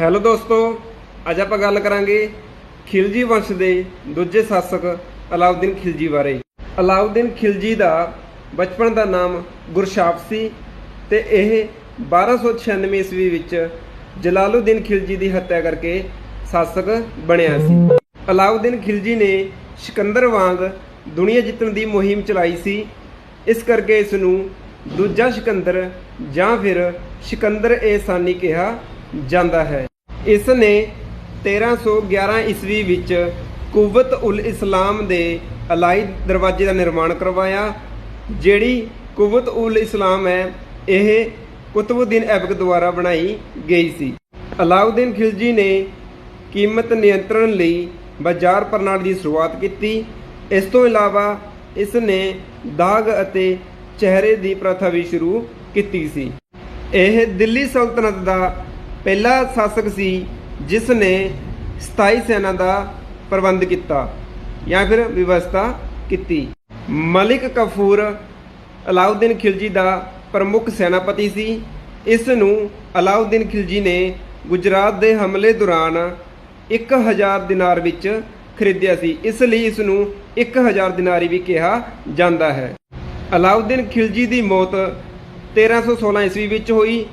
Hello ਦੋਸਤੋ, ਅੱਜ ਆਪਾਂ ਗੱਲ ਕਰਾਂਗੇ ਖਿਲਜੀ ਵੰਸ਼ ਦੇ ਦੂਜੇ ਸ਼ਾਸਕ ਅਲਾਉਦੀਨ ਖਿਲਜੀ ਬਾਰੇ। ਅਲਾਉਦੀਨ ਖਿਲਜੀ ਦਾ ਬਚਪਨ ਦਾ ਨਾਮ ਗੁਰਸ਼ਾਪ ਸੀ ਤੇ ਇਹ 1296 ਈਸਵੀ ਵਿੱਚ ਜਲਾਲਉਦੀਨ ਖਿਲਜੀ ਦੀ ਹੱਤਿਆ ਕਰਕੇ ਸ਼ਾਸਕ ਬਣਿਆ ਸੀ। ਅਲਾਉਦੀਨ ਖਿਲਜੀ ਨੇ ਸਿਕੰਦਰ ਵਾਂਗ ਦੁਨੀਆ ਜਿੱਤਣ ਦੀ ਮੁਹਿੰਮ ਚਲਾਈ ਸੀ। ਇਸ ਕਰਕੇ ਇਸ ਨੂੰ ਦੂਜਾ ਸਿਕੰਦਰ ਜਾਂ ਫਿਰ ਸਿਕੰਦਰ ਏ ਸਾਨੀ ਕਿਹਾ ਜਾਂਦਾ ਹੈ। ਇਸ ਨੇ 1311 ਈਸਵੀ ਵਿੱਚ ਕੁਵਤ ਉਲ ਇਸਲਾਮ ਦੇ ਅਲਾਈ ਦਰਵਾਜ਼ੇ ਦਾ ਨਿਰਮਾਣ ਕਰਵਾਇਆ, ਜਿਹੜੀ ਕੁਵਤ ਉਲ ਇਸਲਾਮ ਹੈ, ਇਹ ਕੁਤਬਉਦੀਨ ਐਬਕ ਦੁਆਰਾ ਬਣਾਈ ਗਈ ਸੀ। ਅਲਾਉਦੀਨ ਖਿਲਜੀ ਨੇ ਕੀਮਤ ਨਿਯੰਤਰਣ ਲਈ ਬਾਜ਼ਾਰ ਪ੍ਰਣਾਲੀ ਦੀ ਸ਼ੁਰੂਆਤ ਕੀਤੀ। ਇਸ ਤੋਂ ਇਲਾਵਾ ਇਸ ਨੇ ਦਾਗ ਅਤੇ ਚਿਹਰੇ ਦੀ ਪ੍ਰਥਾ ਵੀ ਸ਼ੁਰੂ ਕੀਤੀ ਸੀ। ਇਹ ਦਿੱਲੀ ਸਲਤਨਤ ਦਾ ਪਹਿਲਾ ਸ਼ਾਸਕ ਸੀ ਜਿਸ ਨੇ ਸਥਾਈ ਸੈਨਾ ਦਾ ਪ੍ਰਬੰਧ ਕੀਤਾ ਜਾਂ ਫਿਰ ਵਿਵਸਥਾ ਕੀਤੀ। ਮਲਿਕ ਕਫੂਰ ਅਲਾਉਦੀਨ ਖਿਲਜੀ ਦਾ ਪ੍ਰਮੁੱਖ ਸੈਨਾਪਤੀ ਸੀ। ਇਸ ਨੂੰ ਅਲਾਉਦੀਨ ਖਿਲਜੀ ਨੇ ਗੁਜਰਾਤ ਦੇ ਹਮਲੇ ਦੌਰਾਨ 1000 ਦਿਨਾਰ ਵਿੱਚ ਖਰੀਦਿਆ ਸੀ। ਇਸ ਲਈ ਇਸ ਨੂੰ 1000 ਦਿਨਾਰੀ ਵੀ ਕਿਹਾ ਜਾਂਦਾ ਹੈ। ਅਲਾਉਦੀਨ ਖਿਲਜੀ ਦੀ ਮੌਤ 1316 ਈਸਵੀ ਵਿੱਚ ਹੋਈ।